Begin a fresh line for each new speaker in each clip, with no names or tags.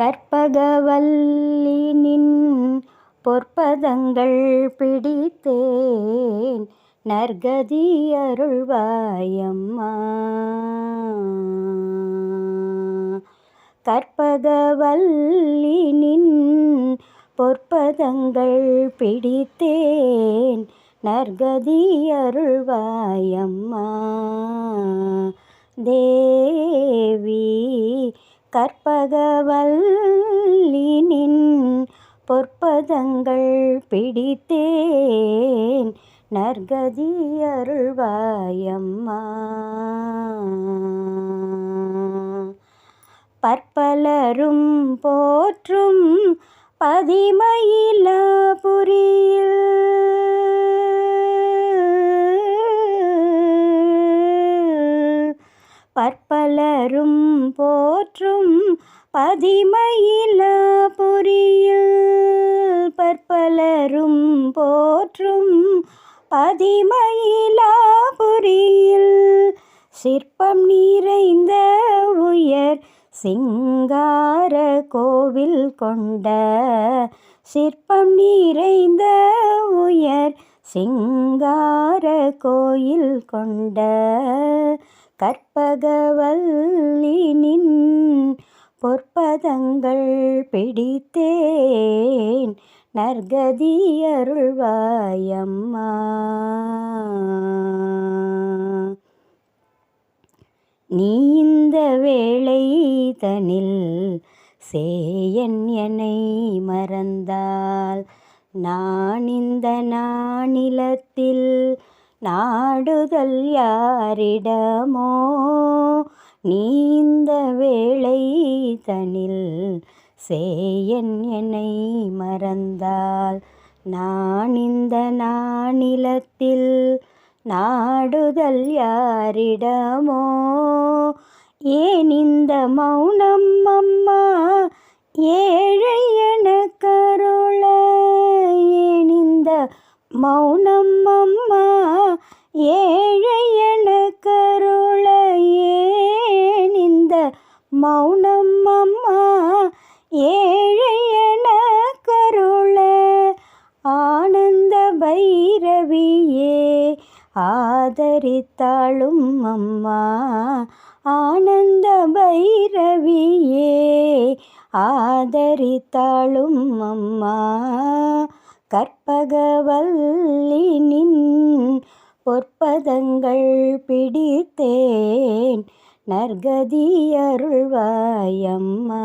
கற்பகவல்லி நின் பொற்பதங்கள் பிடித்தேன். நற்கதி அருள்வாயம்மா. கற்பகவல்லி நின் பொற்பதங்கள் பிடித்தேன். நற்கதி அருள்வாயம்மா. தேவி கற்பகவல்லினின் பொற்பதங்கள் பிடித்தேன். நற்கதி அருள்வாயம்மா. பற்பலரும் போற்றும் பதிமயிலாபுரியில் பற்பலரும் போற்றும் பதிமயிலாபுரியில் பற்பலரும் போற்றும் பதிமயிலாபுரியில் சிற்பம் நிறைந்த உயர் சிங்கார கோவில் கொண்ட சிற்பம் நிறைந்த உயர் சிங்கார கோயில் கொண்ட கற்பகவல்லினின் பொற்பதங்கள் பிடித்தேன். நற்கதி அருள்வாயம்மா. நீ இந்த வேளை தனில் சேயன் என்னை மறந்தால் நான் இந்த நானிலத்தில் நாடுதல் யாரிடமோ? நீந்த வேளை தனில் சேயன் என்னை மறந்தால் நான் இந்த நானிலத்தில் நாடுதல் யாரிடமோ? ஏன் இந்த மௌனம் அம்மா? ஏ மௌனம் அம்மா ஏழை எனக்கருளையேன் இந்த மௌனம் அம்மா ஏழை எனக்கருள ஆனந்த பைரவியே ஆதரித்தாளும் அம்மா ஆனந்த பைரவியே ஆதரித்தாளும் அம்மா. கற்பகவல்லினின் பொற்பதங்கள் பிடித்தேன். நர்கதியருள்வாயம்மா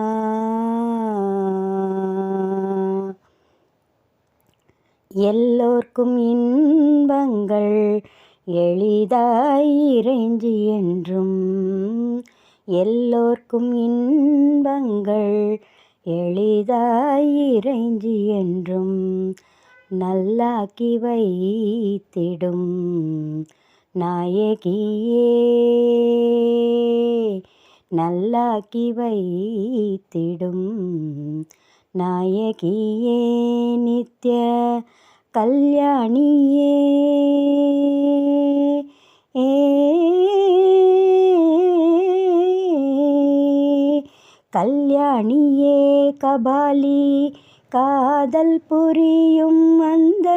எல்லோர்க்கும் இன்பங்கள் எளிதாய் இறைஞ்சி என்றும் எல்லோர்க்கும் இன்பங்கள் எளிதாய் இறைஞ்சி என்றும் நல்லாக்கி வைத்திடும் நாயகியே. நல்லாக்கி வைத்திடும் நாயகியே நித்ய கல்யாணியே. கல்யாணியே கபாலி காதல் புரியும் அந்த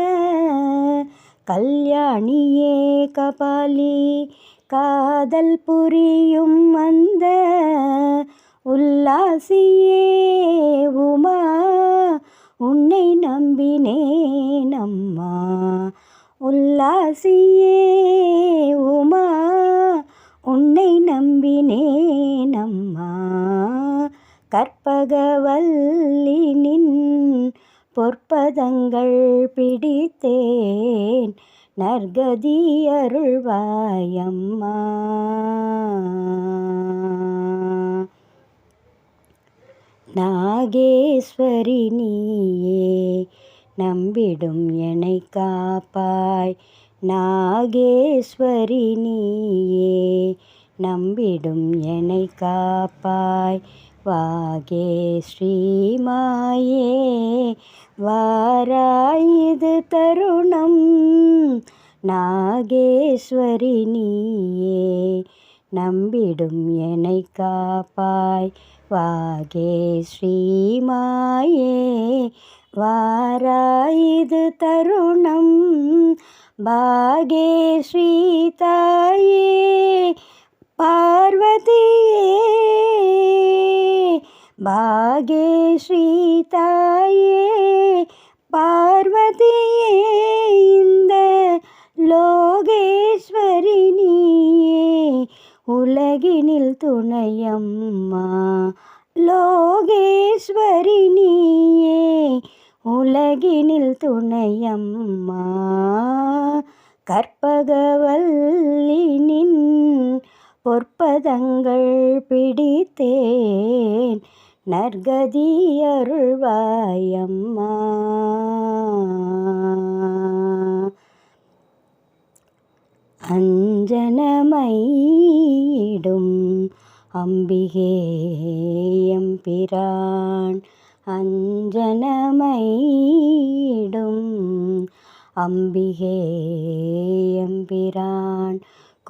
கல்யாணியே கபாலி. காதல் புரியும் அந்த உல்லாசியே உமா. உன்னை நம்பினேன் அம்மா. உல்லாசியே பொற்பதங்கள் பிடித்தேன். நர்கதியருள்வாயம்மா நாகேஸ்வரி நீயே நம்பிடும் என்னை காப்பாய். நாகேஸ்வரி நீயே நம்பிடும் என்னை காப்பாய். வாகே ஸ்ரீமாயே வாராயுது தருணம் நாகேஸ்வரி நீயே நம்பிடும் என்னை காப்பாய். வாகேஸ்ரீ மாயே வாராயிது தருணம் பாகேஸ்ரீ தாயே பார்வதியே பாகேஸ்ரீதாயே பார்வதியே இந்த லோகேஸ்வரினியே உலகினில் துணையம்மா லோகேஸ்வரினியே உலகினில் துணையம்மா. கற்பகவல்லினின் பொற்பதங்கள் பிடித்தேன் நற்கதி அருள்வாயம்மா. அஞ்சனமையிடும் அம்பிகேயம் பிரான் அஞ்சனமையிடும் அம்பிகேயம் பிரான்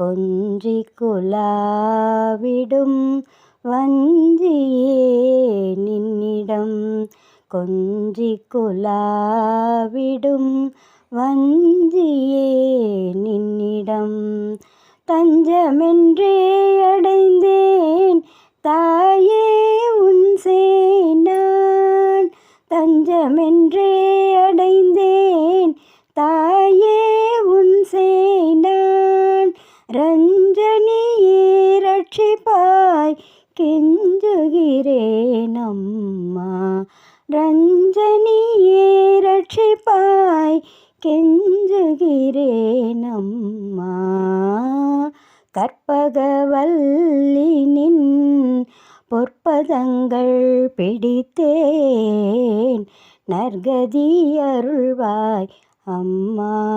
கொஞ்சி குலாவிடும் வஞ்சியே நின்னிடம் கொஞ்சி குலாவிடும். வஞ்சியே நின்னிடம் தஞ்சமென்றே அடைந்தேன். தாயே உன் சேனான் தஞ்சமென்றே அடை ரட்சிப்பாய் கெஞ்சுகிறேனம்மா. கற்பகவல்லினின் பொற்பதங்கள் பிடித்தேன். நற்கதி அருள்வாய் அம்மா.